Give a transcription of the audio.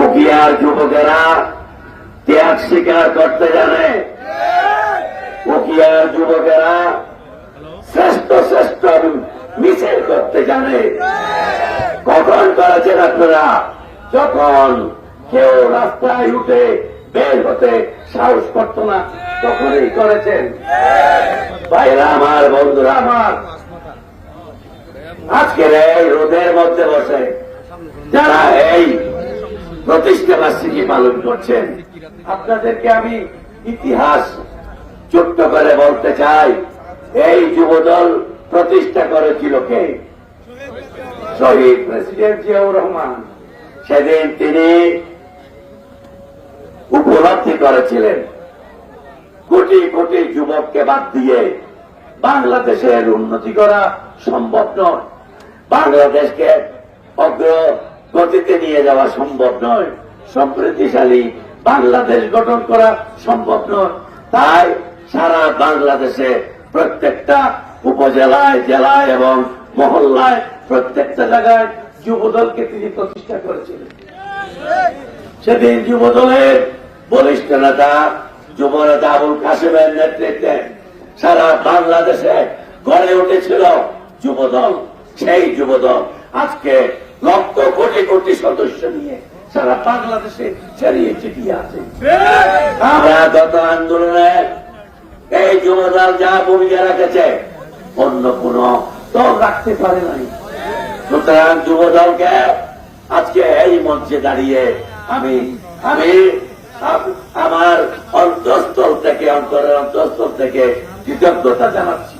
উকিয়ার যুবকেরা ত্যাগ স্বীকার করতে জানে। উকিয়ার যুবকেরা শ্রেষ্ঠ শ্রেষ্ঠ মিছিল করতে জানে। কখন করেছেন আপনারা? যখন কেউ রাস্তায় উঠে বের হতে সাহস করত না, তখনই করেছেন। ভাইরা আমার, বন্ধুরা আমার, আজকের এই রোদের মধ্যে বসে যারা এই প্রতিষ্ঠা বার্ষিকী পালন করছেন, আপনাদেরকে আমি ইতিহাস ছোট্ট করে বলতে চাই, এই যুবদল প্রতিষ্ঠা করেছিল কে? শহীদ প্রেসিডেন্ট জিয়াউর রহমান। সেদিন তিনি উপলব্ধি করেছিলেন। কোটি কোটি যুবককে বাদ দিয়ে বাংলাদেশের উন্নতি করা সম্ভব নয়। বাংলাদেশকে অগ্রগতিতে নিয়ে যাওয়া সম্ভব নয়। সমৃদ্ধিশালী বাংলাদেশ গঠন করা সম্ভব নয়। তাই সারা বাংলাদেশে প্রত্যেকটা উপজেলায়, জেলায় এবং মহল্লায় প্রত্যেকটা জায়গায় যুবদলকে তিনি প্রতিষ্ঠা করেছিলেন। সেদিন যুবদলের বলিষ্ঠ নেতা, যুব নেতা আবুল কাসেমের নেতৃত্বে সারা বাংলাদেশে গড়ে উঠেছিল যুবদল, সেই যুবদল। আজকে লক্ষ কোটি কোটি সদস্য নিয়ে সারা বাংলাদেশে ছড়িয়ে ছিটিয়ে আছে। আমরা গত আন্দোলনে এই যুবদল যা ভূমিকা রেখেছে, অন্য কোন দল রাখতে পারে নাই। সুতরাং যুবদলকে আজকে এই মঞ্চে দাঁড়িয়ে আমি, আম- আমার অন্তঃস্থল থেকে অন্তরের অন্তঃস্থল থেকে কৃতজ্ঞতা জানাচ্ছি।